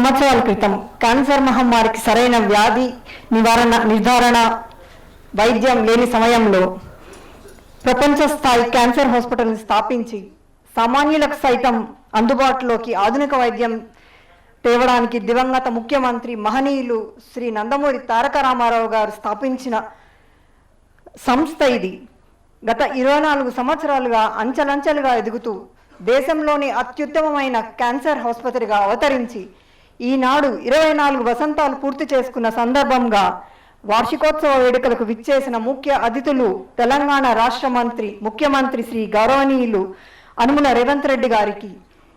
సంవత్సరాల క్రితం క్యాన్సర్ మహమ్మారికి సరైన వ్యాధి నివారణ నిర్ధారణ వైద్యం లేని సమయంలో ప్రపంచ స్థాయి క్యాన్సర్ హాస్పిటల్ని స్థాపించి సామాన్యులకు సైతం అందుబాటులోకి ఆధునిక వైద్యం తేవడానికి దివంగత ముఖ్యమంత్రి మహనీయులు శ్రీ నందమూరి తారక రామారావు గారు స్థాపించిన సంస్థ ఇది. గత ఇరవై నాలుగు సంవత్సరాలుగా అంచెలంచెలుగా ఎదుగుతూ దేశంలోని అత్యుత్తమమైన క్యాన్సర్ ఆసుపత్రిగా అవతరించి ఈనాడు ఇరవై నాలుగు వసంతాలు పూర్తి చేసుకున్న సందర్భంగా వార్షికోత్సవ వేడుకలకు విచ్చేసిన ముఖ్య అతిథులు తెలంగాణ రాష్ట్ర మంత్రి ముఖ్యమంత్రి శ్రీ గౌరవనీయులు అనుముల రేవంత్ రెడ్డి గారికి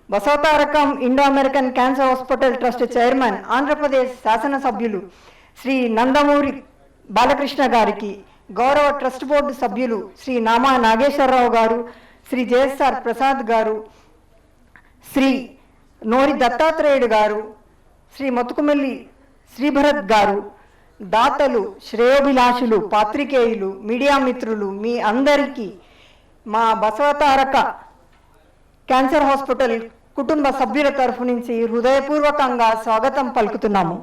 Basavatarakam Indo American cancer hospital trust chairman Andhra Pradesh శాసనసభ్యులు శ్రీ నందమూరి బాలకృష్ణ గారికి గౌరవ ట్రస్ట్ బోర్డు సభ్యులు శ్రీ నామా నాగేశ్వరరావు గారు శ్రీ జేఎస్ఆర్ ప్రసాద్ గారు శ్రీ నోరి దత్తాత్రేయుడు గారు శ్రీ మతుకుమల్లి శ్రీభరత్ గారు దాతలు శ్రేయోభిలాషులు పాత్రికేయులు మీడియా మిత్రులు మీ అందరికీ మా బసవతారక క్యాన్సర్ హాస్పిటల్ కుటుంబ సభ్యుల తరఫు నుంచి హృదయపూర్వకంగా స్వాగతం పలుకుతున్నాము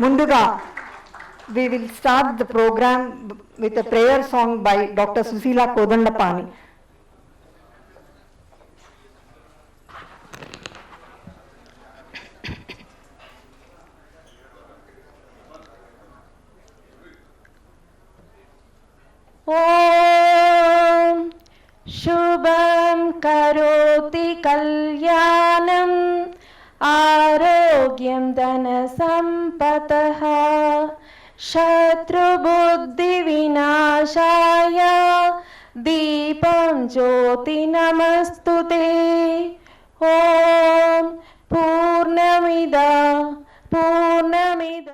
ముందుగా we will start the program with a prayer song by Dr. Susila Kodandapani. करोति कल्याणम् आरोग्यं धनसम्पतः शत्रुबुद्धिविनाशाय दीपं ज्योति नमस्तु ते ॐ पूर्णमिद पूर्णमिद